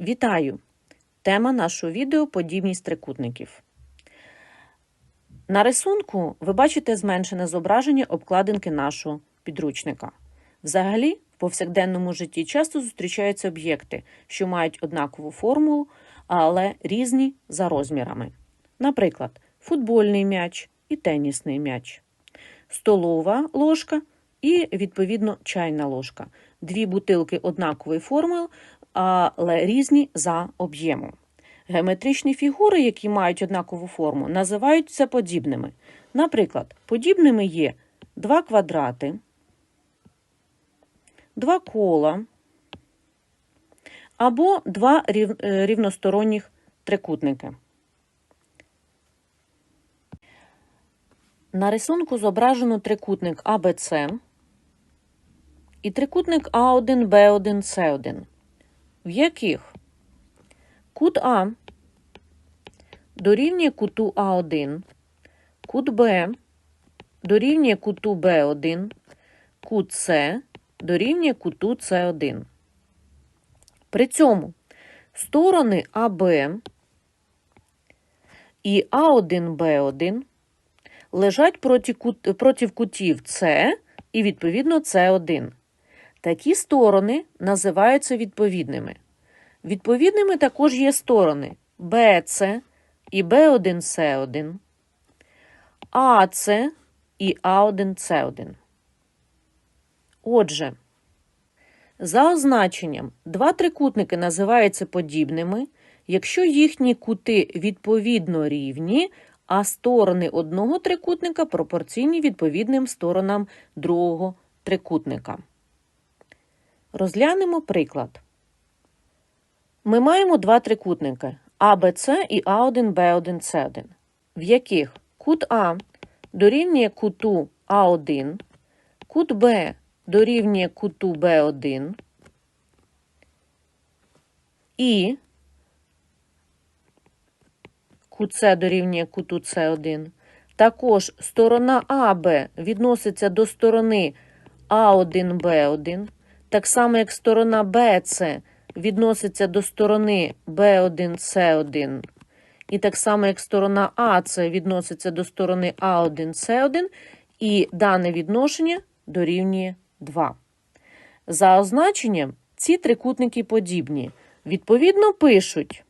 Вітаю! Тема нашого відео подібність трикутників. На рисунку ви бачите зменшене зображення обкладинки нашого підручника. Взагалі, в повсякденному житті часто зустрічаються об'єкти, що мають однакову формулу, але різні за розмірами. Наприклад, футбольний м'яч і тенісний м'яч, столова ложка і, відповідно, чайна ложка. Дві бутилки однакової формули, але різні за об'ємом. Геометричні фігури, які мають однакову форму, називаються подібними. Наприклад, подібними є два квадрати, два кола або два е, рівносторонніх трикутники. На рисунку зображено трикутник АБЦ і трикутник А1, Б1, С1, в яких кут А дорівнює куту А1, кут Б дорівнює куту Б1, кут С дорівнює куту С1. При цьому сторони АБ і А1, Б1 лежать проти кутів С і, відповідно, С1. Такі сторони називаються відповідними. Відповідними також є сторони BC і B1C1, AC і A1C1. Отже, за означенням, два трикутники називаються подібними, якщо їхні кути відповідно рівні, а сторони одного трикутника пропорційні відповідним сторонам другого трикутника. Розглянемо приклад. Ми маємо два трикутники АБЦ і А1, Б1, С1, в яких кут А дорівнює куту А1, кут Б дорівнює куту Б1 і кут С дорівнює куту С1. Також сторона АБ відноситься до сторони А1, Б1, так само як сторона БЦ відноситься до сторони B1, C1, і так само як сторона АЦ відноситься до сторони А1, С1, і дане відношення дорівнює 2. За означенням ці трикутники подібні. Відповідно, пишуть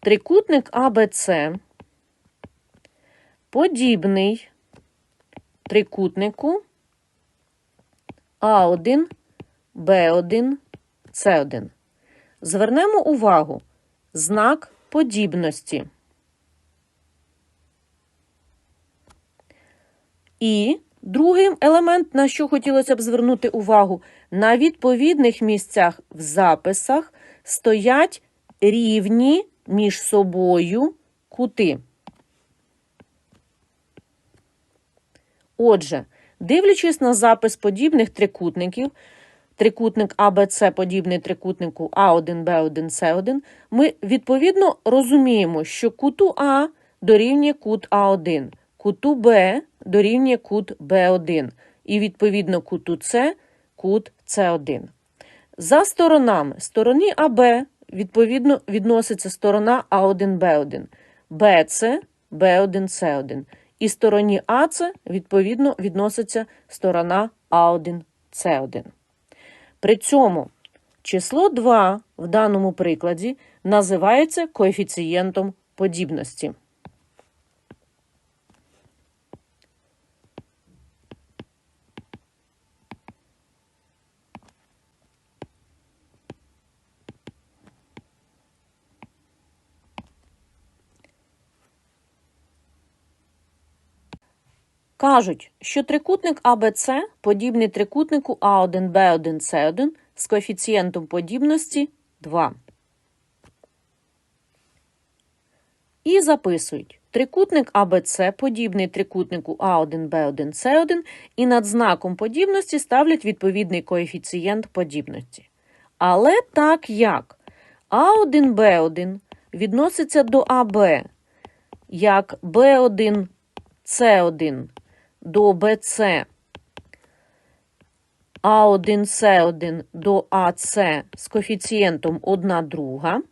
трикутник АБЦ подібний трикутнику А1, Б1, С1. Звернемо увагу знак подібності. І другий елемент, на що хотілося б звернути увагу, на відповідних місцях в записах стоять рівні між собою кути. Отже, дивлячись на запис подібних трикутників, трикутник АБЦ подібний трикутнику А1, Б1, С1, ми відповідно розуміємо, що куту А дорівнює кут А1, куту Б дорівнює кут Б1, і відповідно куту С кут С1. За сторонами стороні АБ відповідно відноситься сторона А1, Б1, БЦ, Б1, С1. І стороні АЦ відповідно відноситься сторона А1, С1. При цьому число 2 в даному прикладі називається коефіцієнтом подібності. Кажуть, що трикутник АБЦ подібний трикутнику А1, Б1, С1 з коефіцієнтом подібності 2. І записують. Трикутник АБЦ подібний трикутнику А1, Б1, С1 і над знаком подібності ставлять відповідний коефіцієнт подібності. Але так як А1, Б1 відноситься до АБ, як Б1, С1 до БЦ А1С1 до АС з коефіцієнтом 1 друга,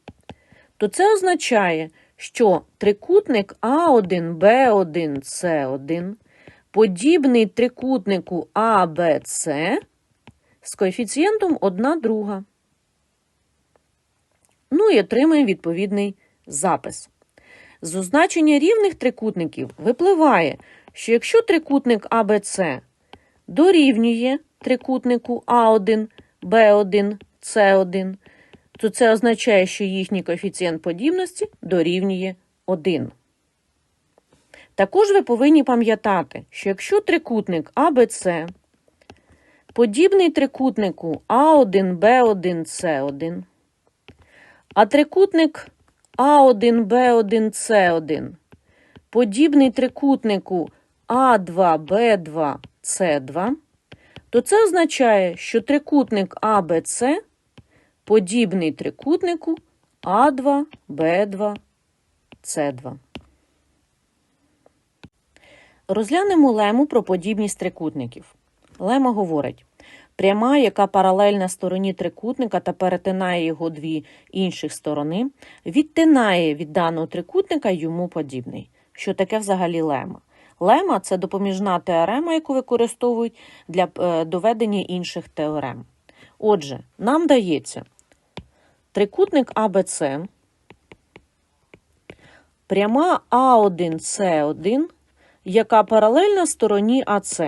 то це означає, що трикутник А1, Б1, С1 подібний трикутнику АБЦ з коефіцієнтом 1 друга. Ну і отримаємо відповідний запис. З означення рівних трикутників випливає, що якщо трикутник АБЦ дорівнює трикутнику А1, Б1, С1, то це означає, що їхній коефіцієнт подібності дорівнює 1. Також ви повинні пам'ятати, що якщо трикутник АБЦ подібний трикутнику А1, Б1, С1, а трикутник А1, Б1, С1 подібний трикутнику А2, Б2, С2, то це означає, що трикутник АБЦ подібний трикутнику А2, Б2, С2. Розглянемо лему про подібність трикутників. Лема говорить, пряма, яка паралельна стороні трикутника та перетинає його дві інших сторони, відтинає від даного трикутника йому подібний. Що таке взагалі лема? Лема це допоміжна теорема, яку використовують для е, доведення інших теорем. Отже, нам дається трикутник АБЦ, пряма А1С1, яка паралельна стороні АЦ.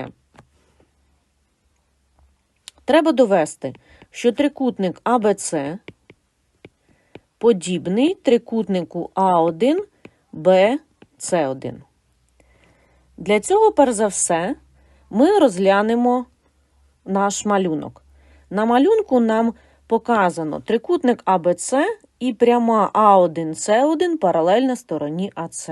Треба довести, що трикутник АБЦ подібний трикутнику А1, Б, С1. Для цього, перш за все, ми розглянемо наш малюнок. На малюнку нам показано трикутник АБЦ і пряма А1, С1 паралельна стороні АЦ.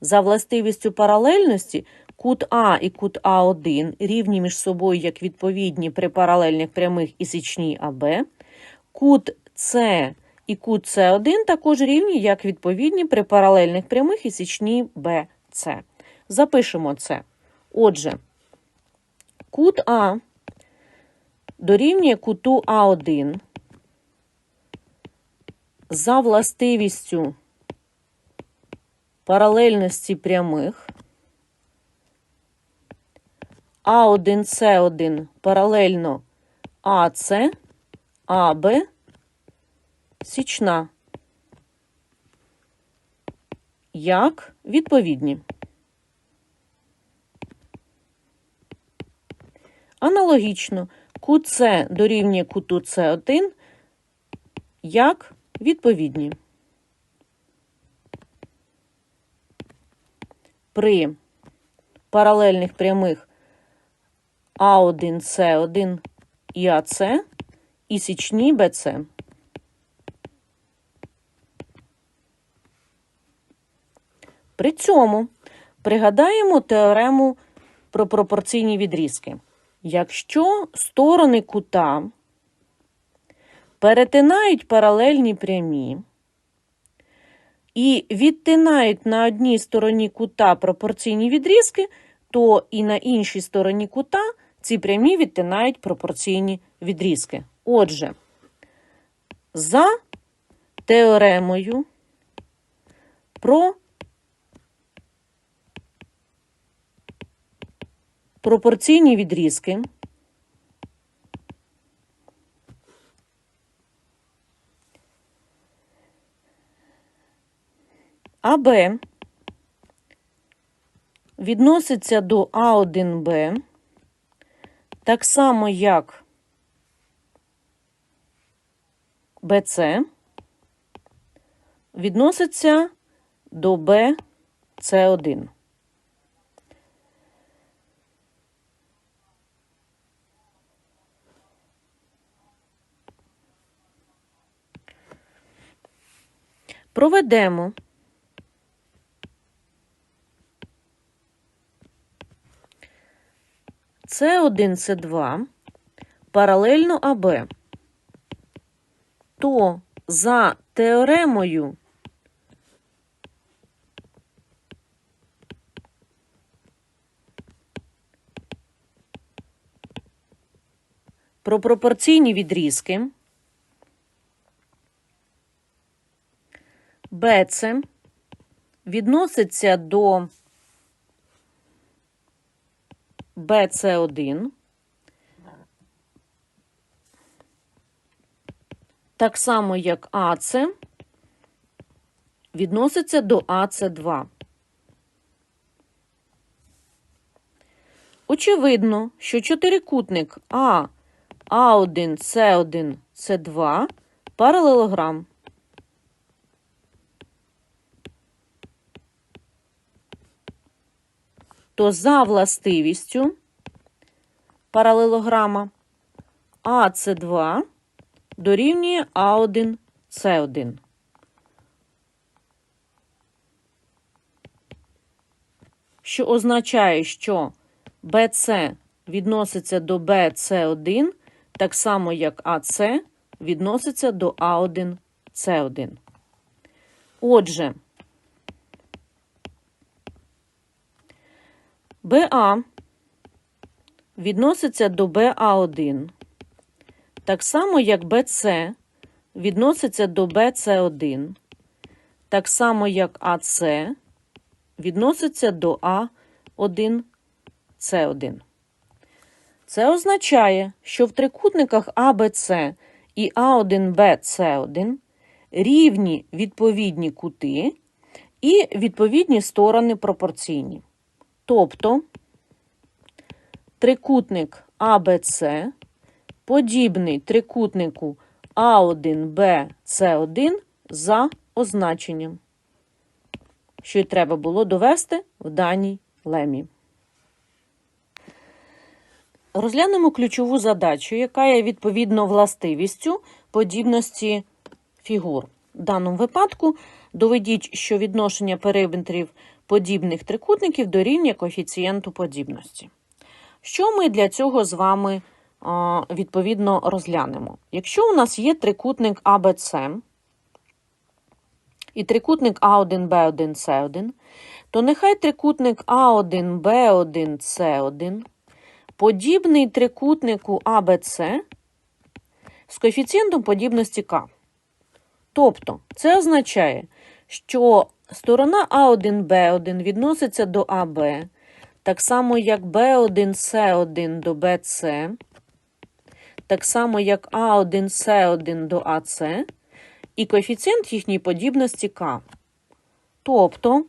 За властивістю паралельності кут А і кут А1 рівні між собою як відповідні при паралельних прямих і січній АБ. Кут С і кут С1 також рівні як відповідні при паралельних прямих і січній БЦ. Запишемо це. Отже, кут А дорівнює куту А1 за властивістю паралельності прямих. А1, С1 паралельно АС, АБ, січна. Як відповідні. Аналогічно, С дорівнює куту С1 як відповідні. При паралельних прямих А1, С1 і АС і січні БЦ. При цьому пригадаємо теорему про пропорційні відрізки. Якщо сторони кута перетинають паралельні прямі і відтинають на одній стороні кута пропорційні відрізки, то і на іншій стороні кута ці прямі відтинають пропорційні відрізки. Отже, за теоремою про пропорційні відрізки. АБ відноситься до А1Б, так само як БЦ відноситься до БЦ1. Проведемо С1, С2 паралельно АБ, то за теоремою про пропорційні відрізки. БЦ відноситься до БЦ1. Так само, як АЦ відноситься до АЦ2. Очевидно, що чотирикутник А, А1, С1, С2 паралелограм. То за властивістю паралелограма АС2 дорівнює А1, С1. Що означає, що BC відноситься до BC1, так само як АС відноситься до А1, С1. Отже, БА відноситься до БА1, так само як БЦ відноситься до БЦ1, так само як АС відноситься до А1, С1. Це означає, що в трикутниках АБЦ і А1БС1 рівні відповідні кути і відповідні сторони пропорційні. Тобто трикутник АБЦ подібний трикутнику А1БС1 за означенням, що й треба було довести в даній лемі. Розглянемо ключову задачу, яка є відповідно властивістю подібності фігур. В даному випадку доведіть, що відношення периметрів подібних трикутників дорівнює коефіцієнту подібності. Що ми для цього з вами відповідно розглянемо? Якщо у нас є трикутник АБЦ і трикутник А1, Б1, С1, то нехай трикутник А1, Б1, С1 подібний трикутнику АБЦ з коефіцієнтом подібності К. Тобто, це означає, що сторона А1, Б1 відноситься до АБ, так само як Б1, С1 до БЦ, так само як А1, С1 до АЦ, і коефіцієнт їхньої подібності К. Тобто,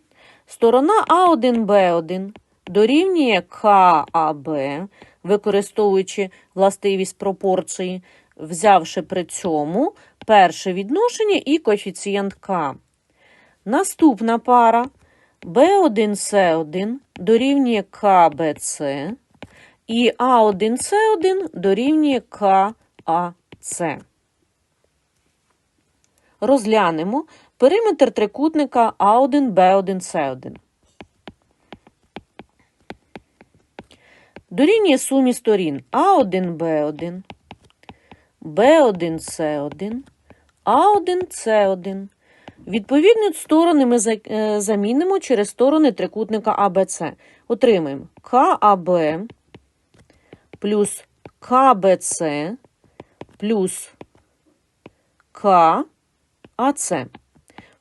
сторона А1, Б1 дорівнює КАБ, використовуючи властивість пропорції, взявши при цьому перше відношення і коефіцієнт К. Наступна пара B1C1 дорівнює КБЦ і А1С1 дорівнює КАЦ. Розглянемо периметр трикутника А1, Б1, С1. Дорівнює сумі сторін А1, Б1, Б1, С1, А1, С1. Відповідні сторони ми е, замінимо через сторони трикутника АБЦ. Отримаємо КАБ плюс КБЦ плюс КАЦ.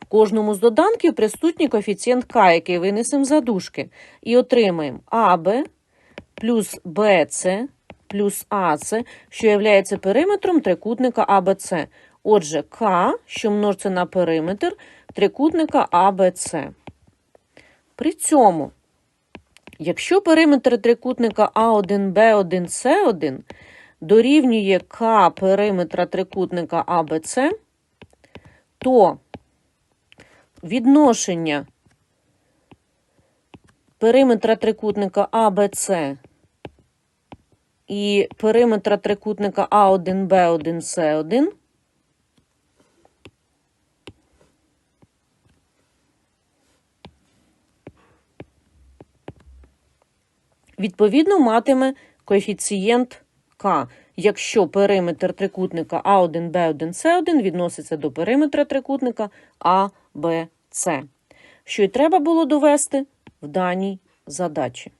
В кожному з доданків присутній коефіцієнт К, який винесемо за дужки. І отримаємо АБ плюс БЦ плюс АЦ, що є периметром трикутника АБЦ. Отже, К, що множиться на периметр трикутника АБЦ. При цьому, якщо периметр трикутника А1, Б1, С1 дорівнює К периметра трикутника АБЦ, то відношення периметра трикутника АБЦ і периметра трикутника А1, Б1, С1 відповідно матиме коефіцієнт К, якщо периметр трикутника А1, Б1, С1 відноситься до периметра трикутника А, що й треба було довести в даній задачі.